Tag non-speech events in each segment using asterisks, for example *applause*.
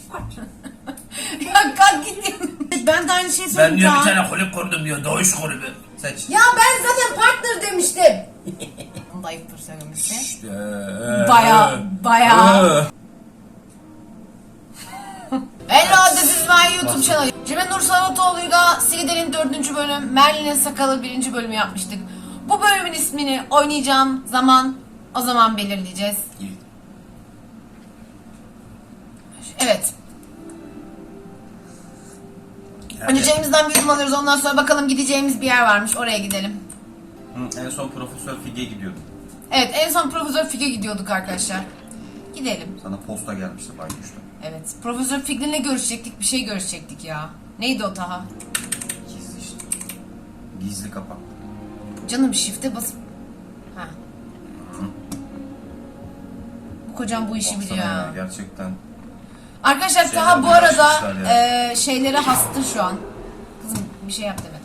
*laughs* ya kalk git. Ben de aynı şeyi Ben söyledim. diyor bir tane kulüp kurdum diyor. Doğuş kulübü. Seç. Ya ben zaten partner demiştim. Zayıftır söylemesi. İşte. Baya baya. Ee. Hello this is my YouTube channel. Cemil Nur Salatoğlu'yla Silider'in 4. bölüm, Merlin'in Sakalı 1. bölümü yapmıştık. Bu bölümün ismini oynayacağım zaman o zaman belirleyeceğiz. Evet. Evet. Önce Cem'imizden bir yorum alıyoruz ondan sonra bakalım gideceğimiz bir yer varmış oraya gidelim. Hı, en son Profesör Fige gidiyordum. Evet en son Profesör Fig'e gidiyorduk arkadaşlar. Gidelim. Sana posta gelmişti Baykuş'ta. Evet. Profesör Fig'le görüşecektik bir şey görüşecektik ya. Neydi o Taha? Gizli işte. Gizli kapak. Canım shift'e basıp... Ha. Bu kocam bu işi Baksana biliyor. ya, ha. Gerçekten. Arkadaşlar Taha bu arada e, şeylere hastı şu an. Kızım bir şey yap demedim.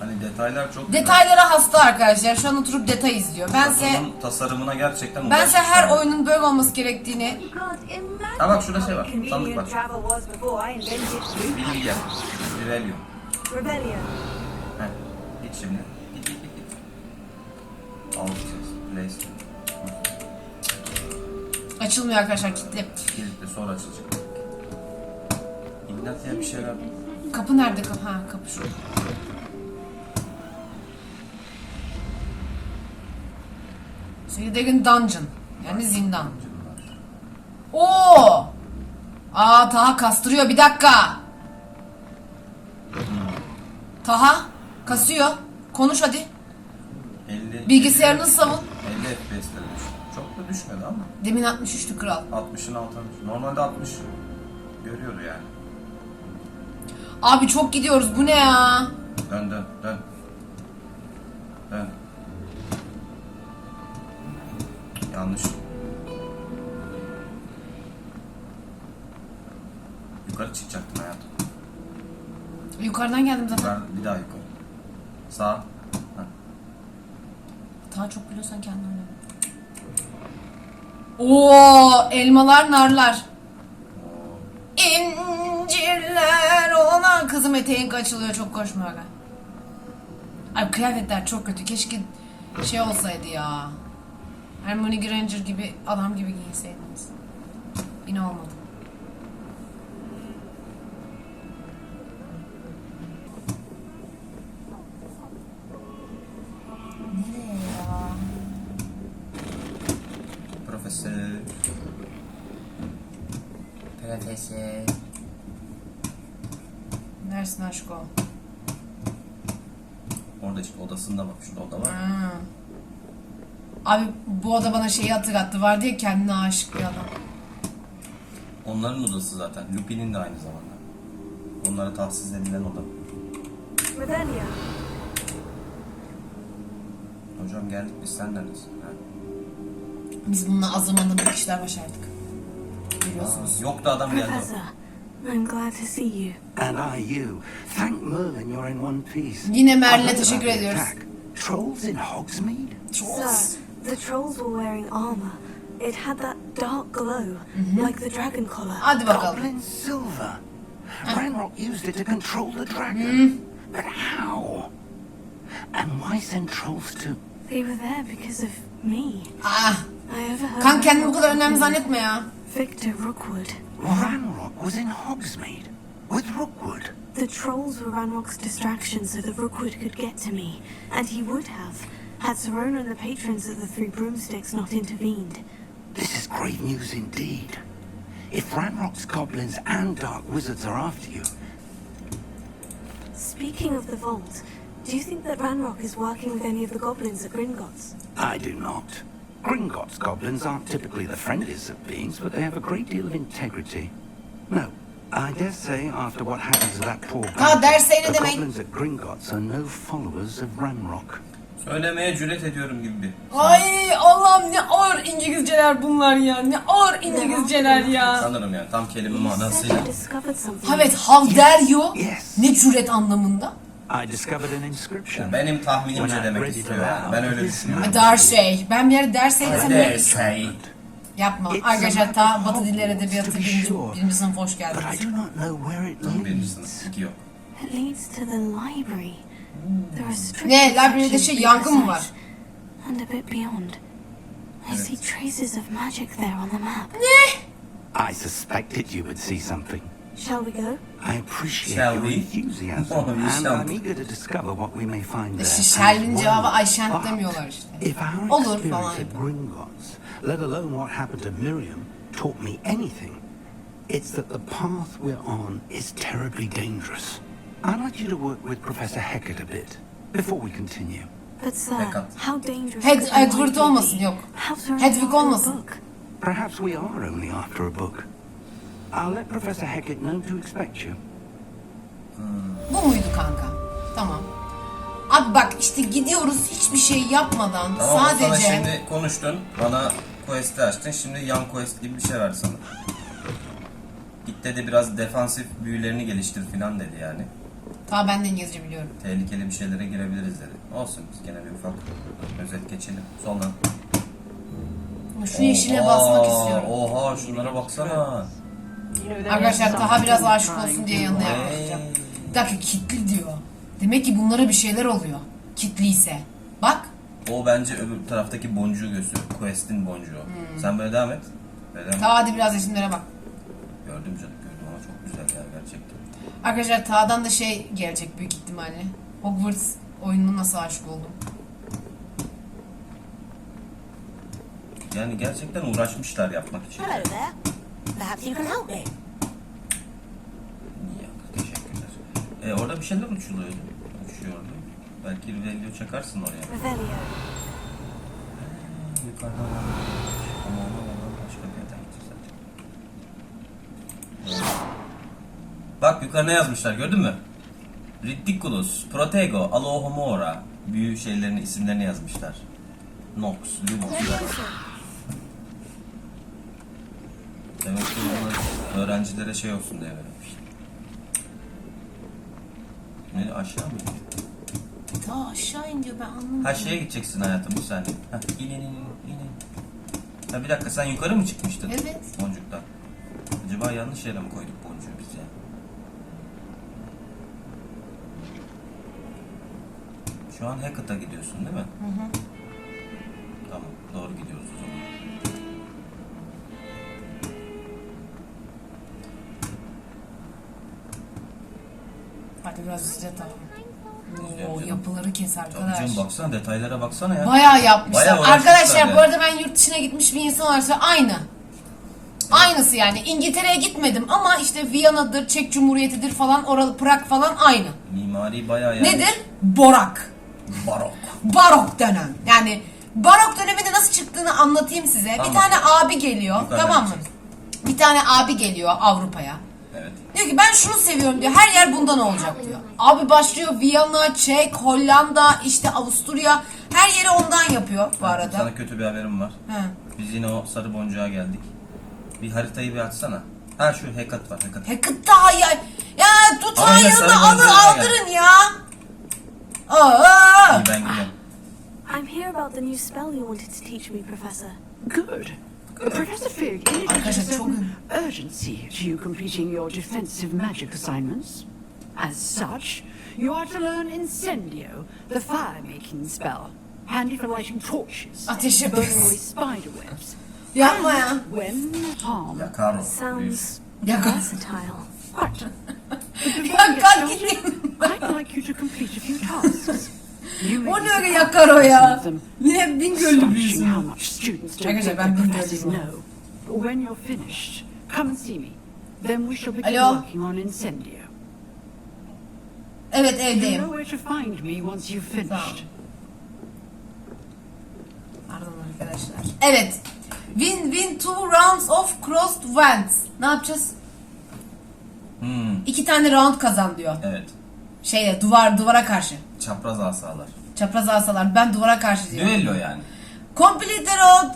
Hani detaylar çok güzel. Detaylara hasta arkadaşlar. Şu an oturup detay izliyor. Bense Bunun tasarımına gerçekten bense her uğraşmışlar. oyunun böyle olması gerektiğini Ha bak şurada şey var. Sandık var. Bilgi gel. Rebellion. rebellion. Heh. Git şimdi. Git açılmıyor arkadaşlar kilitli. Kilitle sonra açılacak. İmdat ya bir şeyler. Kapı nerede? Kapı? Ha kapı şu. Silider'in dungeon. Yani zindan. Oo! Aa Taha kastırıyor bir dakika. Taha kasıyor. Konuş hadi. 50, Bilgisayarını savun. 50 FPS'lere düştü. Çok da düşmedi ama. Demin 63'tü kral. 60'ın altına düştü. Normalde 60 görüyordu yani. Abi çok gidiyoruz bu ne ya? Dön dön dön. Dön. Yanlış. Yukarı çıkacaktım hayatım. Yukarıdan geldim zaten. Yukarı, bir daha yukarı. Sağ. Heh. Taha çok biliyorsan kendin öyle. Oo, elmalar, narlar. Kızım eteğin açılıyor çok koşma aga. Ay kıyafetler çok kötü. Keşke şey olsaydı ya. Hermione Granger gibi adam gibi giyinseydiniz. Yine olmadı. Şurada oda var. Ha. Abi bu oda bana şeyi hatırlattı. Vardı ya kendine aşık bir adam. Onların odası zaten. Lupin'in de aynı zamanda. Onlara tahsis edilen oda. Rebellion. Hocam geldik biz sen neredesin? Ha. Biz bununla az zamanda büyük işler başardık. Biliyorsunuz. Yok da adam geldi. Professor, I'm glad to see you. And I you. Thank Merlin you're in one piece. Yine Merlin'e teşekkür ediyoruz. attack. Trolls in Hogsmeade? Sir, the trolls were wearing armor. It had that dark glow, like the dragon collar. Hadi bakalım. Goblin silver. Ranrock used it to control the dragon. But how? And why send trolls to... They were there because of me. Ah, I overheard. kan kendini bu kadar Ranrock önemli talking zannetme ya. to Victor Rookwood. Ranrock was in Hogsmeade with Rookwood. The trolls were Ranrock's distraction so that Rookwood could get to me, and he would have, had Serona and the patrons of the Three Broomsticks not intervened. This is great news indeed. If Ranrock's goblins and dark wizards are after you, Speaking of the vault, do you think that Ranrock is working with any of the goblins at Gringotts? I do not. Gringotts goblins aren't typically the friendliest of beings, but they have a great deal of integrity. No, I dare say after what happened to that poor Ha, the demek? goblins at Gringotts are no followers of Ranrock. Söylemeye cüret ediyorum gibi bir. Ay Allah'ım ne ağır İngilizceler bunlar ya. Ne ağır İngilizceler ya. Sanırım yani tam kelime manasıyla. discovered something. Evet how dare you? Yes. Ne cüret anlamında? I discovered an inscription. Benim tahminimce demek istiyor yani. Ben öyle düşünüyorum. Dar şey. Ben bir yere derseydim Dare say. Yapma. Arkadaşlar ta Batı Hogwarts, Edebiyatı to be birinci, sure. birinci sınıf hoş But geldiniz. I do not know where it Birinci leads. sınıf. iki yok. It leads to the library. There are strict Ne? Library'de şey yangın mı var? And a bit beyond. I see traces of magic there on the map. I suspected you would see something. Shall we go? I appreciate Shall your we? enthusiasm, *laughs* Oh, and shall. I'm eager to discover what we may find there. İşte as Shelby'nin well. cevabı Ayşent But demiyorlar işte. If our Olur experience at. Gringotts, let alone what happened to Miriam, taught me anything, it's that the path we're on is terribly dangerous. I'd like you to work with Professor Heckett a bit before we continue. But sir, Backup. how dangerous Hed- could the Edward library olmasın, be? yok. How to Hedwig a olmasın. book? Perhaps we are only after a book. I'll let Professor Heckett know to expect you. Bu muydu kanka? Tamam. Abi bak işte gidiyoruz hiçbir şey yapmadan Tamam sana sadece şimdi konuştun. Bana quest'i açtın. Şimdi yan quest gibi bir şey verdi sana. Git dedi biraz defansif büyülerini geliştir filan dedi yani. Tamam ben de İngilizce biliyorum. Tehlikeli bir şeylere girebiliriz dedi. Olsun biz gene bir ufak özet geçelim. Soldan. Şu yeşile basmak istiyorum. Oha şunlara baksana. Arkadaşlar Taha biraz aşık olsun diye yanına yaklaşacağım. Bir dakika kitli diyor. Demek ki bunlara bir şeyler oluyor. Kitliyse. Bak. O bence öbür taraftaki boncuğu gösteriyor. Quest'in boncuğu. Sen böyle devam et. Böyle devam et. Taha hadi biraz resimlere bak. Gördüm canım gördüm ama çok güzel ya gerçekten. Arkadaşlar Taha'dan da şey gelecek büyük ihtimalle. Hogwarts oyununa nasıl aşık oldum. Yani gerçekten uğraşmışlar yapmak için. Hello there. Perhaps you can help me. Ya, teşekkürler. E, orada bir şeyler uçuluyordu. Uçuyordu. Belki Rivelio çakarsın oraya. Revelio. Yukarıdan Ama ona oradan başka bir yerden zaten. Bak yukarı ne yazmışlar gördün mü? Ridiculous, Protego, Alohomora büyü şeylerini isimlerini yazmışlar. Nox, Lumos. Demek ki bunlar öğrencilere şey olsun diye verilmiş. Ne aşağı mı? Ta aşağı in diyor ben anlamadım. Ha şeye gideceksin hayatım bir saniye. Ha in in in in. Ha bir dakika sen yukarı mı çıkmıştın? Evet. Boncuktan. Acaba yanlış yere mi koyduk boncuğu biz ya? Şu an Hackett'a gidiyorsun değil mi? Hı hı. Tamam doğru gidiyoruz biraz izle Taha. İzliyorum Oo, canım. yapıları kes arkadaş. canım baksana detaylara baksana ya. Bayağı yapmışlar. Bayağı uğraşmışlar Arkadaşlar yani. bu arada ben yurt dışına gitmiş bir insan söylüyorum. aynı. Aynısı yani. İngiltere'ye gitmedim ama işte Viyana'dır, Çek Cumhuriyeti'dir falan, oralı Prag falan aynı. Mimari bayağı yani. Nedir? Borak. Barok. Barok dönem. Yani barok döneminde nasıl çıktığını anlatayım size. Anlat. Bir tane abi geliyor, Yukarıdan tamam mı? Bir tane abi geliyor Avrupa'ya. Diyor ki ben şunu seviyorum diyor. Her yer bundan olacak diyor. Abi başlıyor Viyana, Çek, Hollanda, işte Avusturya. Her yeri ondan yapıyor bu arada. Sana kötü bir haberim var. He. Biz yine o sarı boncuğa geldik. Bir haritayı bir açsana. Ha şu Hecate var Hecate. Hackett daha ya. Ya tut Ama yine alır boncuğa aldırın ya. Aa! İyi ben gidiyorum. I'm here about the new spell you wanted to teach me, Professor. Good. Professor Fig indicated a certain urgency to you completing your defensive magic assignments. As such, you are to learn Incendio, the fire-making spell, handy for lighting torches, Ateş burning yapıyoruz. away spider webs, Yapma ya. when harm. Yakar o. Sounds Yakar. versatile. Right. But before we get Yakar started, gideyim. I'd like you to complete a few tasks. You may O ne öyle yakar o ya. of them. Yine bin göllü Astonishing büyüsün. how much students don't Arkadaşlar ben their bin professors gördüm. know. When you're finished, come and see me. Then we shall begin Alo? working on Incendio. Evet You evdeyim. know where to find me once you've finished. Pardon arkadaşlar. Evet. Win win two rounds of crossed wands. Ne yapacağız? Hmm, İki tane round kazan diyor. evet. Şeyde duvar duvara karşı. Çapraz asalar. Çapraz asalar. Ben duvara karşı diyorum. Düello yani. Complete the round,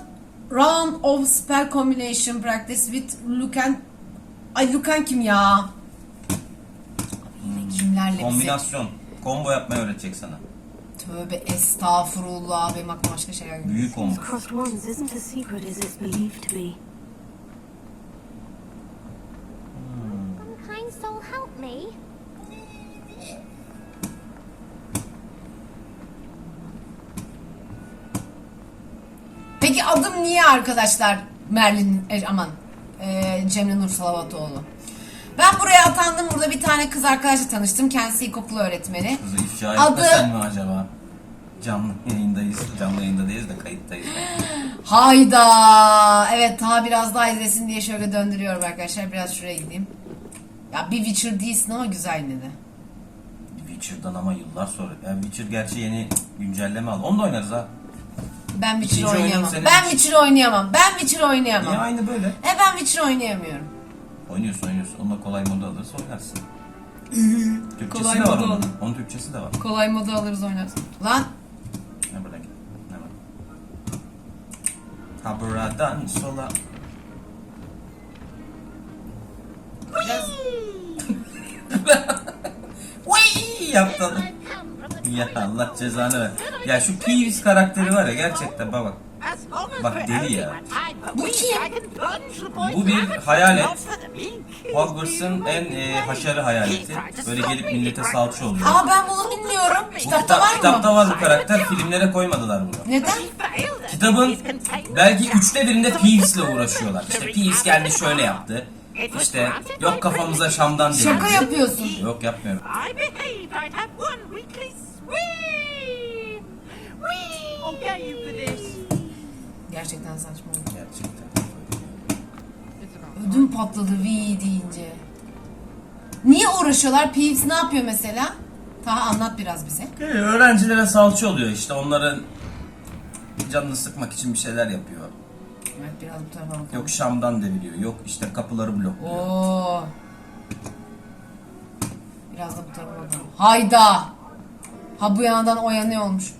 round of spell combination practice with Lucan. Ay Lucan kim ya? Yine kimlerle? Kombinasyon. Combo yapmayı öğretecek sana. Tövbe estağfurullah. Benim aklıma başka şeyler geliyor. Büyük olmak. Crossed Wands isn't as secret as it's believed to be. Kind soul, help me. Peki adım niye arkadaşlar Merlin e, aman e, Cemre Nur Salavatoğlu? Ben buraya atandım. Burada bir tane kız arkadaşla tanıştım. Kendisi ilkokul öğretmeni. Kızı ifşa Adı- etmesen mi acaba? Canlı yayındayız. Canlı yayında değiliz de kayıttayız. Hayda. Evet daha biraz daha izlesin diye şöyle döndürüyorum arkadaşlar. Biraz şuraya gideyim. Ya bir Witcher değilsin ama güzel yine de. Witcher'dan ama yıllar sonra. Yani Witcher gerçi yeni güncelleme aldı. Onu da oynarız ha. Ben Witcher oyunun oynayamam. senin Ben için. Witcher oynayamam. Ben Witcher oynayamam. Niye aynı böyle? E ben Witcher oynayamıyorum. Oynuyorsun oynuyorsun. Onunla kolay modu alırsa oynarsın. *laughs* Türkçesi Kolay de var modu onun. alın. Onun Türkçesi de var. Kolay modu alırız oynarız. Lan Ne buradan git. Ne var? Ha buradan sola. biraz... *laughs* Vay yaptın. *laughs* Ya Allah cezanı ver. Ya şu Peeves karakteri var ya gerçekten bak bak. Bak deli ya. Bu kim? Bu bir hayalet. Hogwarts'ın en e, haşarı hayaleti. Böyle gelip millete salça oluyor. Aa ben bunu bilmiyorum. Bu Kitapta kitap- var mı? Kitapta var bu karakter. Filmlere koymadılar bunu. Neden? Kitabın belki üçte birinde Peeves'le uğraşıyorlar. İşte Peeves geldi şöyle yaptı. İşte yok kafamıza Şam'dan dedi. Şaka yapıyorsun. Yok yapmıyorum. Swim. Whee! I'll get you for this. Gerçekten saçma oldu. Gerçekten. Ödüm patladı V deyince. Niye uğraşıyorlar? Peeves ne yapıyor mesela? Taha anlat biraz bize. Ee, Öğrencilere salça oluyor işte onların canını sıkmak için bir şeyler yapıyor. Evet biraz bu tarafa bakalım. Yok Şam'dan deviriyor. Yok işte kapıları blokluyor. Oo. Biraz da bu tarafa bakalım. Hayda. Ha bu yandan o yana ne olmuş?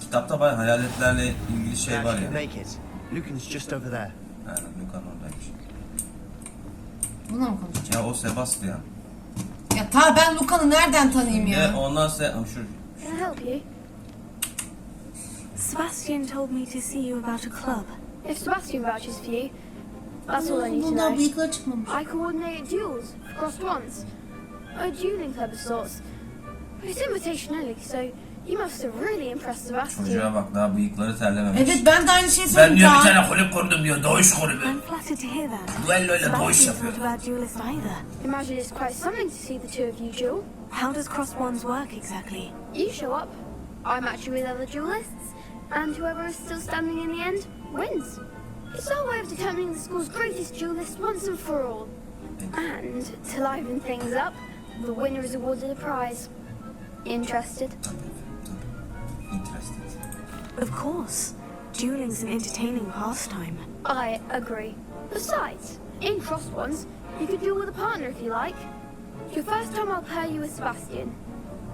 Kitapta bayağı hayaletlerle ilgili şey var ya. it. Lucan's just over there. Aynen Lukan oradaymış. Bununla mı konuşacağım? Ya o Sebastian. Ya ta ben Lucan'ı nereden tanıyayım Ya ya? ondan Ama şu Can I help you? Sebastian told me to see you about a club. If Sebastian vouches for you, that's all I need to Bundan know. bıyıklar çıkmamış. I coordinate duels for crossed ones. A dueling club of sorts. But it's invitation only, so you must have really impressed Sebastian. çocuğa bak daha bıyıkları terlememiş. Evet ben de aynı şeyi Ben söyledim diyor bir Taha. tane kulüp kurdum diyor. Doğuş kulübü. I'm flattered to hear that. Duelloyla doğuş Sebastian's yapıyor. not a bad duelist either. Imagine it's quite something to see the two of you duel. How does crossed wands work exactly? You show up, I match you with other duelists, and whoever is still standing in the end wins. It's our way of determining the school's greatest duelist once and for all. And to liven things up, the winner is awarded a prize. Interested? Tabii, tabii. Interested. Of course. Dueling's an entertaining pastime. I agree. Besides, in crossed ones, you can duel with a partner if you like. Your first time I'll pair you with Sebastian.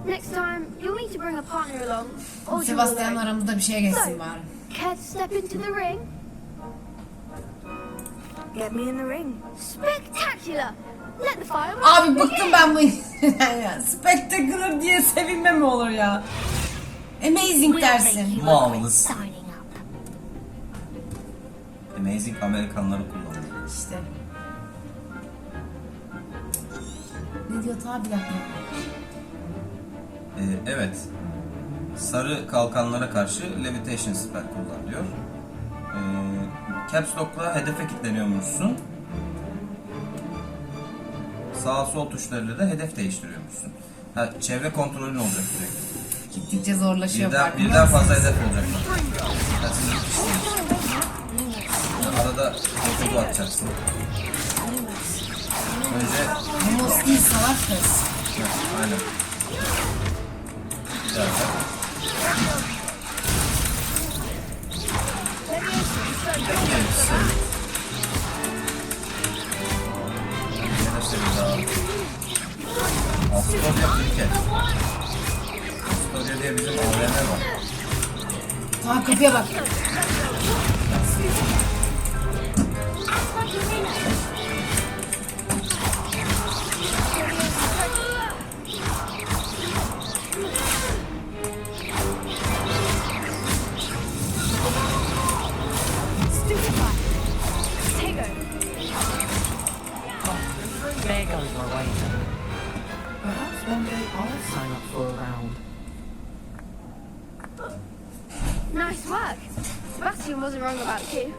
Next time, you'll need to bring a partner along. Or duel Sebastian alone. aramızda bir şey geçsin bari. Care to step into the ring? Get me in the ring. Spectacular! Abi bıktım ben bu *laughs* ya. Spectacular diye sevinme mi olur ya? Amazing dersin. Marvelous. Amazing Amerikanları kullanıyor. İşte. Ne diyor ta bir dakika. Ee, evet. Sarı kalkanlara karşı levitation spell kullan diyor. Ee, caps lock'la hedefe kilitleniyormuşsun. Sağ sol tuşlarıyla da hedef değiştiriyormuşsun. Ha, çevre kontrolün olacak sürekli. Gittikçe zorlaşıyor Birden, farkında birden fazla hedef olacak. Ha, sizin kişisiniz. Arada fotoğraf atacaksın. Önce Homos değil salak kız. Ha, aynen. Güzel. Astoria Cricket. Astoria diye bizim AVM var. Ta kapıya bak. Goes my wager. Perhaps one day I'll sign up for a round. Nice work. Sebastian wasn't wrong about you.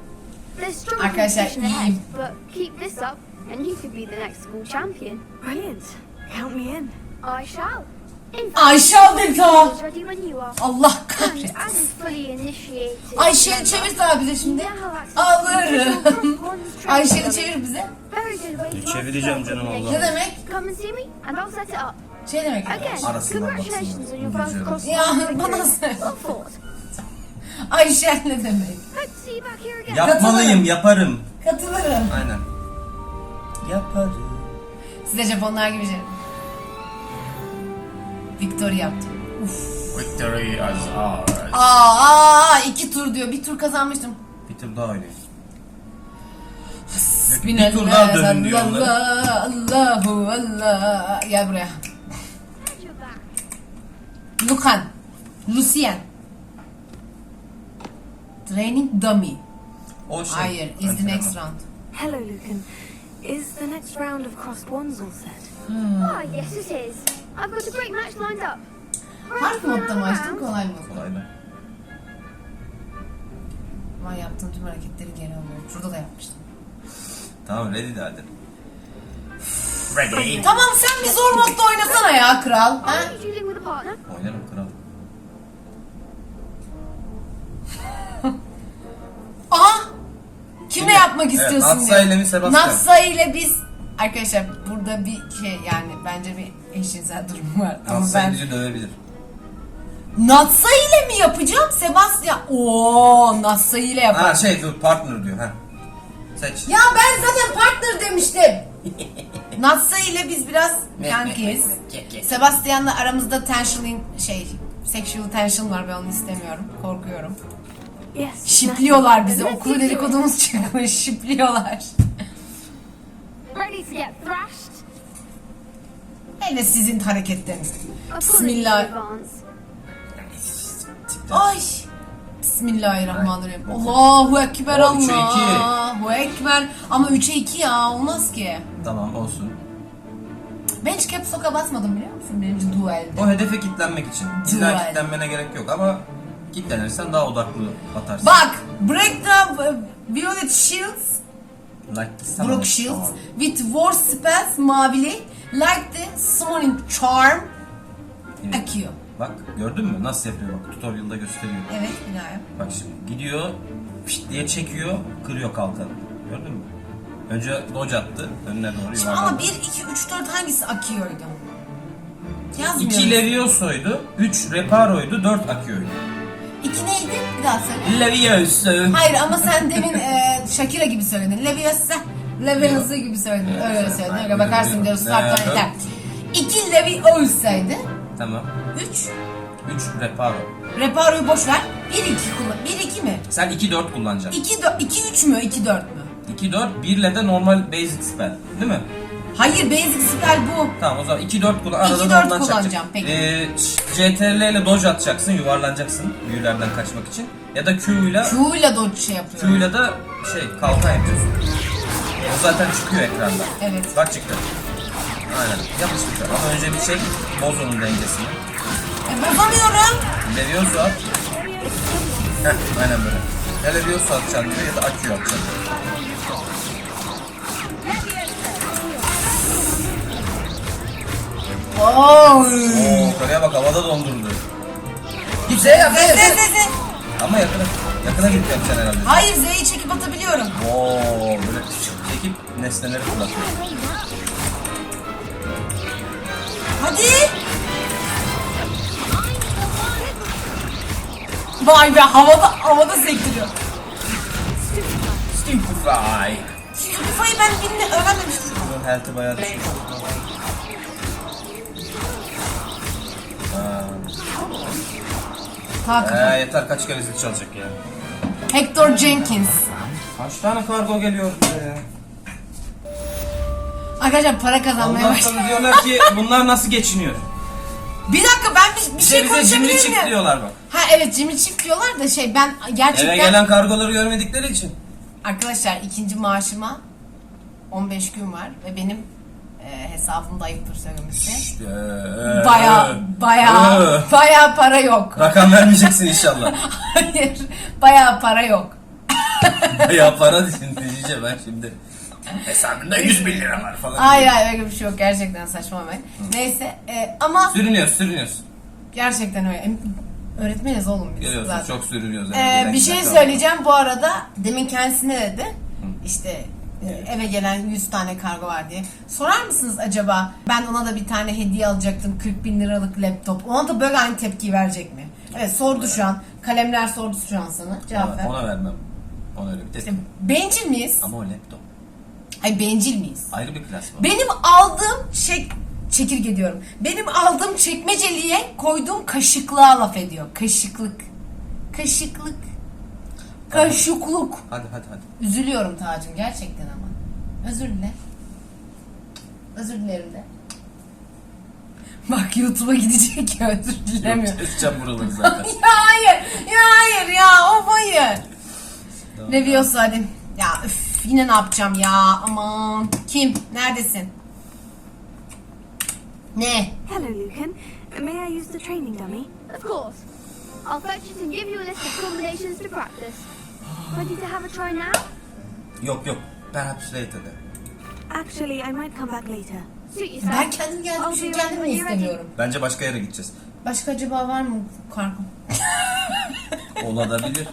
There's strong Arkadaşlar, competition ahead, but keep this up and you could be the next school champion. Brilliant. Count me in. I shall. Ayşe are. Allah kahretsin. Ayşe'yi çevir daha bize şimdi. Alırım. *laughs* Ayşe'yi çevir bize. Çevireceğim canım Allah. Ne demek? Şey demek. Again, Arasından cross Ya, bana söyle. Ayşe ne demek? Yapmalıyım, yaparım. Katılırım. Aynen. Yaparım. Size Japonlar gibi şey. Victory yaptım. Victory is ours. Aa, aa, iki tur diyor. Bir tur kazanmıştım. Bir tur daha oynayın. Bir tur daha dönün diyor onlara. Allah, Allahu Allah. Gel buraya. Lukan. Lucien. Training dummy. O şey. Hayır, is the next round. Hello, Lucan. Is the next round of crossed wands all set? Ah, yes it is. I've got a great match lined up. Hard modda mı açtın, kolay mı? Kolay be. Ama yaptığım tüm hareketleri geri alıyorum. Şurada da yapmıştım. Tamam ready de hadi. Ready. *laughs* Tamam sen bir zor modda oynasana ya kral. Ha? Are you dealing with a partner? Oynarım kral. *laughs* Aha! Kimle yapmak evet, istiyorsun Natsa ile mi, Sebastian? Natsa ile biz arkadaşlar burada bir şey yani bence bir eşcinsel durum var. Ama Natsa ben bizi dövebilir. Natsa ile mi yapacağım Sebastian? Oo Natsa ile yaparım. Ha şey dur partner diyor ha. Seç. Ya ben zaten partner demiştim. *laughs* Natsa ile biz biraz kankiyiz. Sebastian'la aramızda tension şey sexual tension var ben onu istemiyorum. Korkuyorum. Yes. Şipliyorlar bizi. Okulu dedikodumuz çıkmış. Şipliyorlar. Ready to get thrashed? Hele sizin hareketleriniz. Bismillah. Ay. Bismillahirrahmanirrahim. Allahu Ekber O, üçe iki. Allahu Ekber. Ama 3'e 2 ya olmaz ki. Tamam olsun. Ben hiç caps lock'a basmadım biliyor musun birinci duelde. O hedefe kitlenmek için. İlla Duel. kitlenmene gerek yok ama kitlenirsen daha odaklı atarsın. Bak break the uh, violet shields Like this tamam. Shields with war spells mavili like the summoning charm Evet. akıyor. Bak gördün mü nasıl yapıyor bak tutorial'da gösteriyor. Evet bir daha yap. Bak şimdi gidiyor pişt diye çekiyor kırıyor kalkanı. Gördün mü? Önce dodge attı önüne doğru Şimdi ama yuvarlandı. 1, 2, 3, 4 hangisi akıyordu? Yazmıyor. 2 Levioso'ydu, 3 Reparo'ydu, 4 Akio'ydu. İki neydi? Bir daha söyle. Levioso. Hayır ama sen demin e, Shakira gibi söyledin. Leviosa, Leviosa gibi söyledin. Öyle söyledin. Öyle bakarsın Sarptan yaptın? yeter. İki Leviosa'ydı. Tamam. Üç. 3 Reparo. Reparo'yu boş ver. Bir iki kullan. Bir iki mi? Sen 2-4 kullanacaksın. İki, dö- iki üç mü? İki dört mü? 2-4, 1 ile de normal basic spell. Değil mi? Hayır basic spell bu. Tamam o zaman 2-4 kullan. Arada 2-4 da ondan kullanacağım, çakacak. peki. Ee, CTRL ile dodge atacaksın, yuvarlanacaksın büyülerden kaçmak için. Ya da Q ile Q ile dodge şey yapıyor. Q ile de şey kalkan yapıyorsun. O zaten çıkıyor ekranda. Evet. Bak çıktı. Aynen. Yapıştır. Ama önce bir çek, boz onun dengesini. E, bozamıyorum. Levioso at. Heh, aynen böyle. Ya Levioso atacaksın diyor ya da Akio atacaksın. Oo. Oo, karaya bak havada dondurdu. Git yap, Z, Z, Z, Z. Ama yakına, yakına git yapacaksın herhalde. Hayır Z'yi çekip atabiliyorum. Oo, böyle çekip nesneleri fırlatıyor. Hadi. Vay be havada havada sektiriyor. Stupefy. Stupefy'ı ben birini öğrenmemiştim. Bunun health'ı bayağı düşmüş. Takip. Ee, yeter kaç kere zil çalacak ya. Hector Jenkins. Kaç tane kargo geliyor buraya? Arkadaşlar para kazanmaya Ondan başladım. sonra diyorlar ki bunlar nasıl geçiniyor? Bir dakika ben bir, bir Bir şey de bize cimri konuşabilir çift miyim? diyorlar bak. Ha evet Jimmy Chip diyorlar da şey ben gerçekten... Eve gelen kargoları görmedikleri için. Arkadaşlar ikinci maaşıma 15 gün var ve benim E, hesabında ayıptır söylemesi. İşte, Baya baya Ee. baya para yok. Rakam vermeyeceksin inşallah. *laughs* Hayır. Baya para yok. ya para diyeceğim ben şimdi. Hesabında 100 bin lira var falan. Hayır hayır öyle bir şey yok. Gerçekten saçmalamayın. Neyse e, ama Sürünüyoruz sürünüyoruz. gerçekten öyle. Öğretmeniz oğlum biz Görüyorsun zaten. çok sürünüyoruz. Ee, bir şey söyleyeceğim bu arada. Demin kendisine dedi. İşte e, eve gelen 100 tane kargo var diye. Sorar mısınız acaba ben ona da bir tane hediye alacaktım 40 bin liralık laptop. Ona da böyle aynı tepki verecek mi? Evet sordu şu an. Kalemler sordu şu an sana. Cevap ver. Ona, vermem. Ona öyle bir. İşte bencil miyiz? Ama o laptop. Ay bencil miyiz? Ayrı bir klas var. Benim aldığım şey çekirge diyorum. Benim aldığım çekmeceliğe koyduğum kaşıklığa laf ediyor. Kaşıklık. Kaşıklık. Kaşıklık. Hadi hadi hadi. Üzülüyorum Tacım gerçekten ama. Özür dile. Özür dilerim de. Bak YouTube'a gidecek ya özür dilemiyor. Yok, Keseceğim buraları zaten. *laughs* ya hayır. Ya hayır ya. Of hayır. Leviosa hadi. Ya üf, yine ne yapacağım ya aman. Kim? Neredesin? Ne? Hello, Lucan. May I use the training dummy? Of course. I'll fetch it and give you a list of combinations to practice. Ready to have a try now? yok yok. Perhaps later'da. Actually, I might come back later. Suit yourself. Ben kendim geldim çünkü ready. istemiyorum. Bence başka yere gideceğiz. Başka acaba var mı kargom? Olabilir.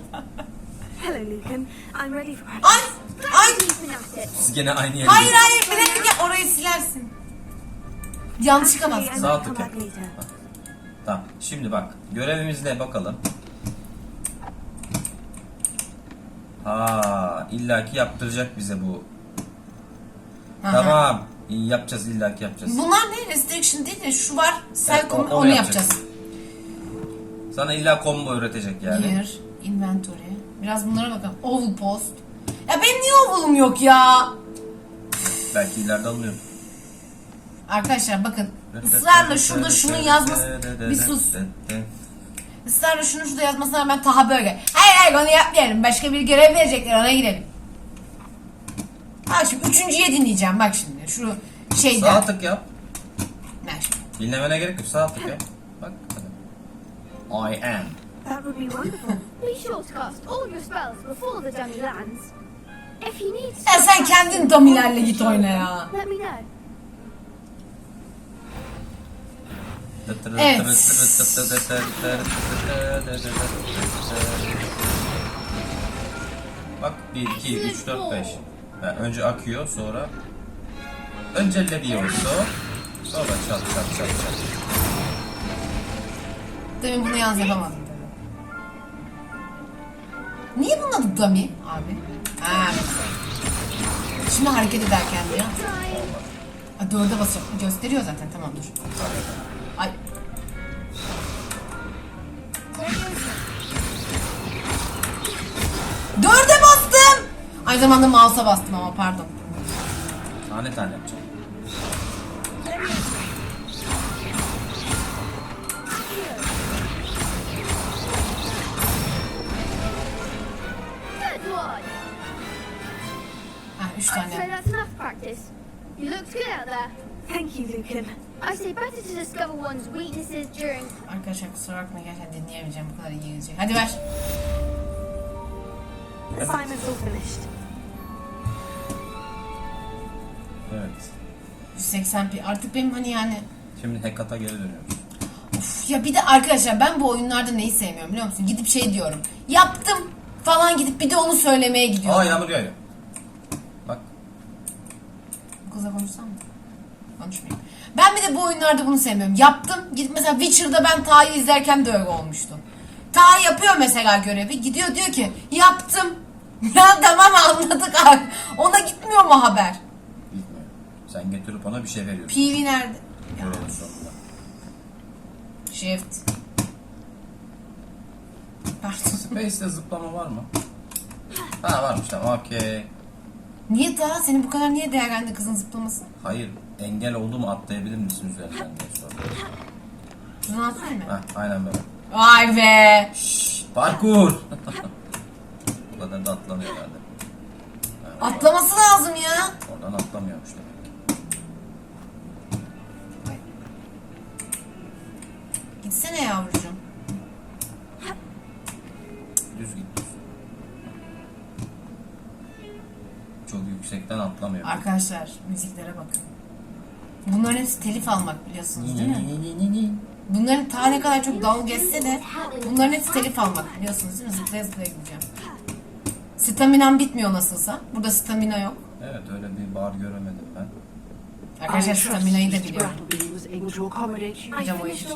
Hello, Lucan. I'm ready for practice. Ay! Ay! Siz gene aynı yere Hayır hayır bilerek ya orayı silersin. Yanlışlıkla bastın. Sağ back later. Tamam. Şimdi bak. Görevimiz ne bakalım. Ha, illaki yaptıracak bize bu. Aha. Tamam. İyi, yapacağız illaki yapacağız. Bunlar ne? Restriction değil de şu var. Selcom onu onu, yapacağız. yapacağız. Sana illa combo öğretecek yani. Gear, inventory. Biraz bunlara bakalım. Oval post. Ya benim niye ovalım yok ya? Belki ileride alınıyor. Arkadaşlar bakın. ısrarla şurada şunun yazması. Bir sus. Israrla şunu şurada yazmasına rağmen Taha böyle. Hayır hayır onu yapmayalım. Başka bir görev verecekler ona gidelim. Bak şimdi üçüncüye dinleyeceğim bak şimdi. Şu şeyden. Sağ tık yap. Ver şimdi. Dinlemene gerek yok. Sağ tık yap. Bak. hadi. I am. That would be wonderful. Be sure to cast all your spells before the dummy lands. If you need Ya sen kendin damilerle git oyna ya. let me know. Evet. Bak 1, 2, 3, 4, 5. Yani önce akıyor sonra önce levioso sonra çat çat çat çat. Demin bunu yalnız yapamadım. Niye bunun adı dummy abi? Ha. Şimdi hareket ederken diyor. Ha, dörde basıyor. Gösteriyor zaten tamam dur. Ay. Dörde bastım. Aynı zamanda mouse'a bastım ama pardon. Tane tane yapacağım. Üç tane. that's enough practice. You looked good out there. Thank you, Lucan. I say better to discover one's weaknesses during Arkadaşlar kusura bakmayın gerçekten dinleyemeyeceğim bu kadar iyi gelecek. Hadi ver. The assignment's all finished. Evet. 180 pi. Artık benim hani yani Şimdi Hekat'a geri dönüyoruz. Uf, ya bir de arkadaşlar ben bu oyunlarda neyi sevmiyorum biliyor musun? Gidip şey diyorum. Yaptım falan gidip bir de onu söylemeye gidiyorum. Aa yağmur yağıyor. Kızla konuşsam mı? Konuşmayayım. Ben bir de bu oyunlarda bunu sevmiyorum. Yaptım. Gidip mesela Witcher'da ben Taha'yı izlerken de öyle olmuştu. Taha yapıyor mesela görevi. Gidiyor diyor ki yaptım. *laughs* Ya tamam anladık abi. Ona gitmiyor mu haber? Bilmiyorum. Sen getirip ona bir şey veriyorsun. PV nerede? Görevin sonunda. Shift. Pardon. Space'de zıplama var mı? Ha varmış tamam okey. Niye daha seni bu kadar niye değerlendi kızın zıplaması? Hayır, engel oldum atlayabilir misin üzerinden diye soruyor. Zıplansın mı? Heh, aynen böyle. Vay be! Şşş, parkur! *laughs* Buradan da atlanıyor herhalde. Yani Atlaması lazım ya. Oradan atlamıyormuş demek. Gitsene yavrucuğum. Atlamıyor. Arkadaşlar müziklere bakın. Bunların hepsi telif almak biliyorsunuz değil mi? Bunların ta ne kadar çok dalga geçse de bunların hepsi telif almak biliyorsunuz değil mi? Zıplaya zıplaya gideceğim. Staminam bitmiyor nasılsa. Burada stamina yok. Evet öyle bir bar göremedim ben. Arkadaşlar staminayı da biliyorum. Hocam o finished